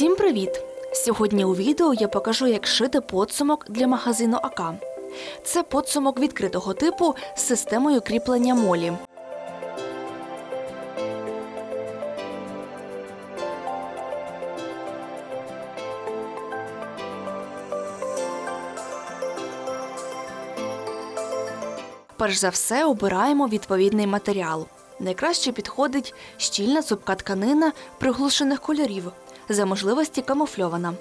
Всім привіт! Сьогодні у відео я покажу, як шити подсумок для магазину АК. Це подсумок відкритого типу з системою кріплення молі. Перш за все обираємо відповідний матеріал. Найкраще підходить щільна цупка тканина приглушених кольорів, за можливості камуфльована.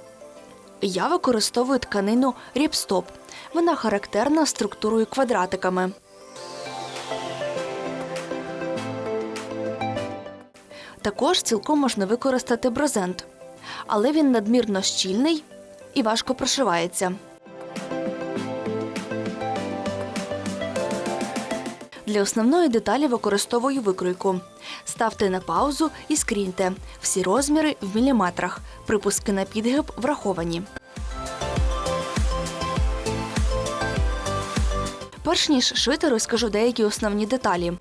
Я використовую тканину ріпстоп. Вона характерна структурою квадратиками. Також цілком можна використати брезент, але він надмірно щільний і важко прошивається. Для основної деталі використовую викройку. Ставте на паузу і скріньте. Всі розміри в міліметрах. Припуски на підгиб враховані. Перш ніж шити, розкажу деякі основні деталі.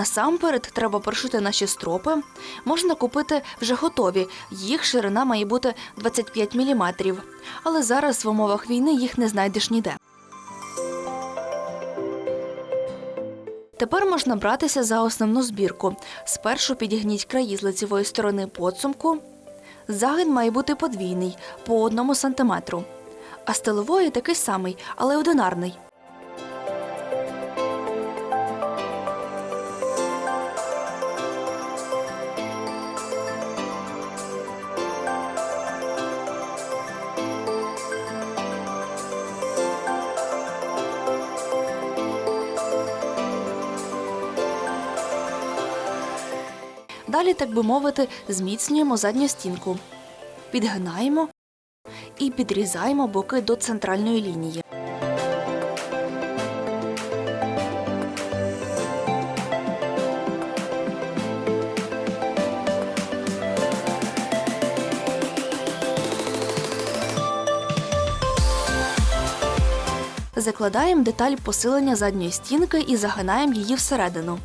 Насамперед треба прошити наші стропи. Можна купити вже готові. Їх ширина має бути 25 мм. Але зараз в умовах війни їх не знайдеш ніде. Тепер можна братися за основну збірку. Спершу підігніть краї з лицевої сторони подсумку. Загин має бути подвійний по одному сантиметру. А з такий самий, але одинарний. Далі, так би мовити, зміцнюємо задню стінку. Підгинаємо і підрізаємо боки до центральної лінії. Закладаємо деталь посилення задньої стінки і загинаємо її всередину.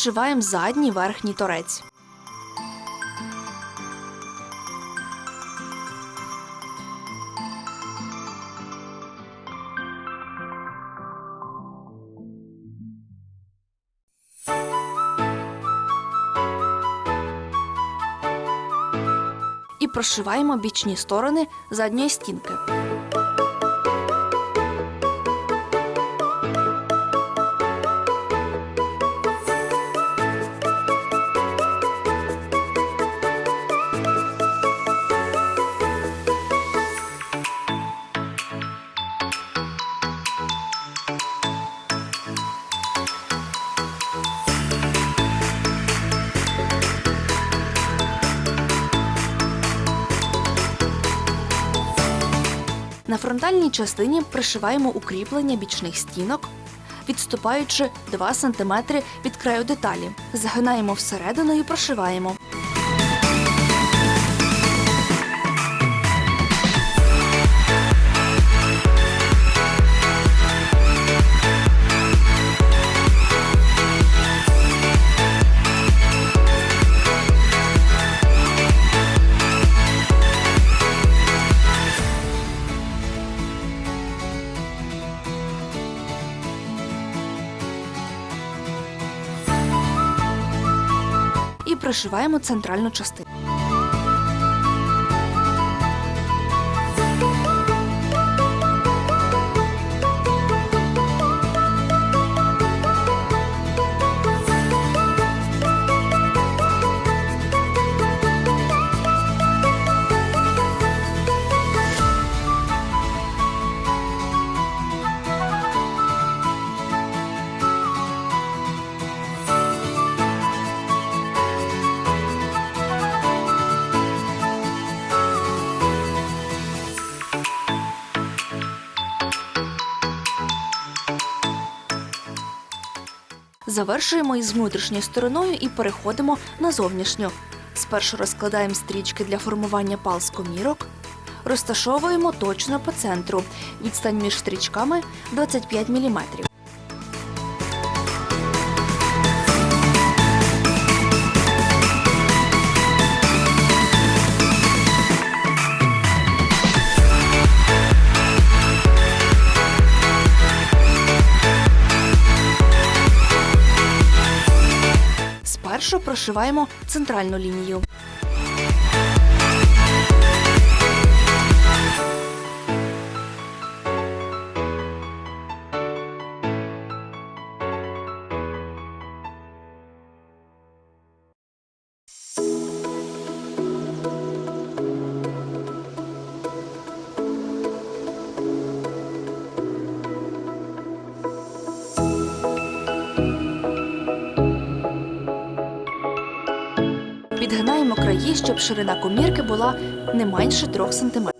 Прошиваємо задній верхній торець. І прошиваємо бічні сторони задньої стінки. На фронтальній частині пришиваємо укріплення бічних стінок, відступаючи 2 см від краю деталі. Загинаємо всередину і прошиваємо. Пришиваємо центральну частину. Завершуємо із внутрішньою стороною і переходимо на зовнішню. Спершу розкладаємо стрічки для формування пал з комірок. Розташовуємо точно по центру. Відстань між стрічками 25 мм. Спершу прошиваємо центральну лінію. Підгинаємо краї, щоб ширина комірки була не менше 3 см.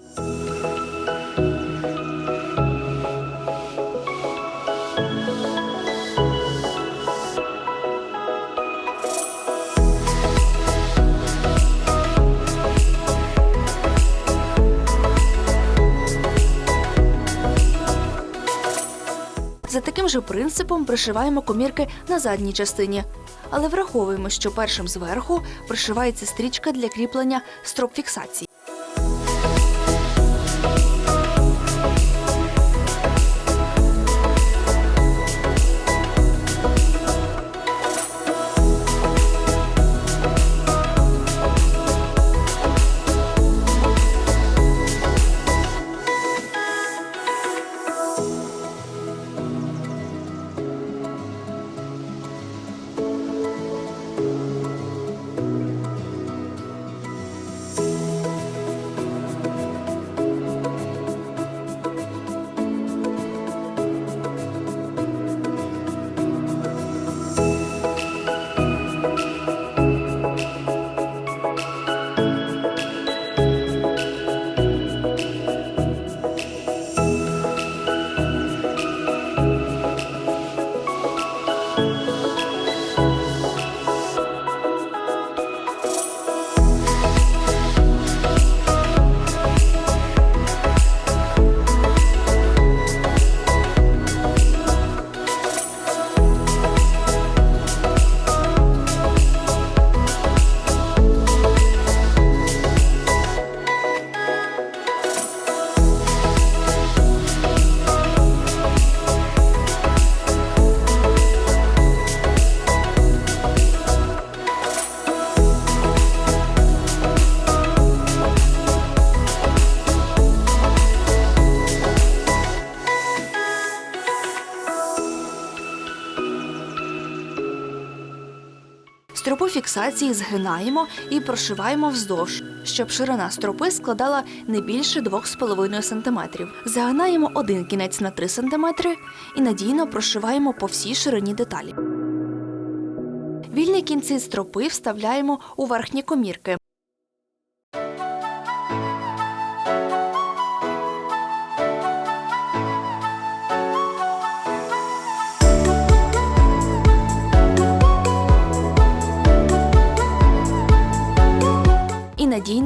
Таким же принципом пришиваємо комірки на задній частині. Але враховуємо, що першим зверху пришивається стрічка для кріплення строп фіксації. Згинаємо і прошиваємо вздовж, щоб ширина стропи складала не більше 2,5 см. Загинаємо один кінець на 3 см і надійно прошиваємо по всій ширині деталі. Вільні кінці стропи вставляємо у верхні комірки.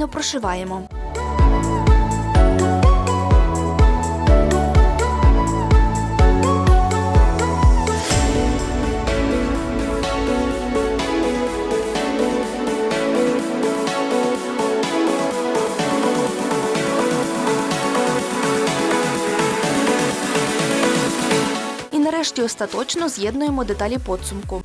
І прошиваємо. І нарешті остаточно з'єднуємо деталі подсумку.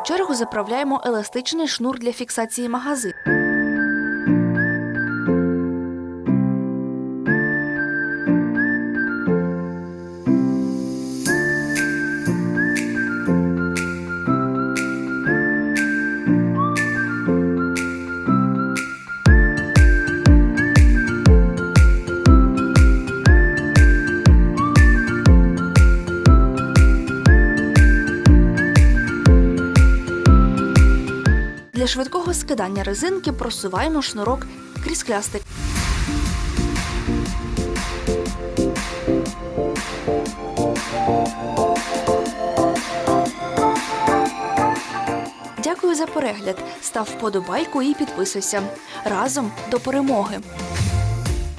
Чергу заправляємо еластичний шнур для фіксації магазин. Для швидкого скидання резинки просуваємо шнурок крізь клястик. Дякую за перегляд. Став вподобайку і підписуйся. Разом до перемоги!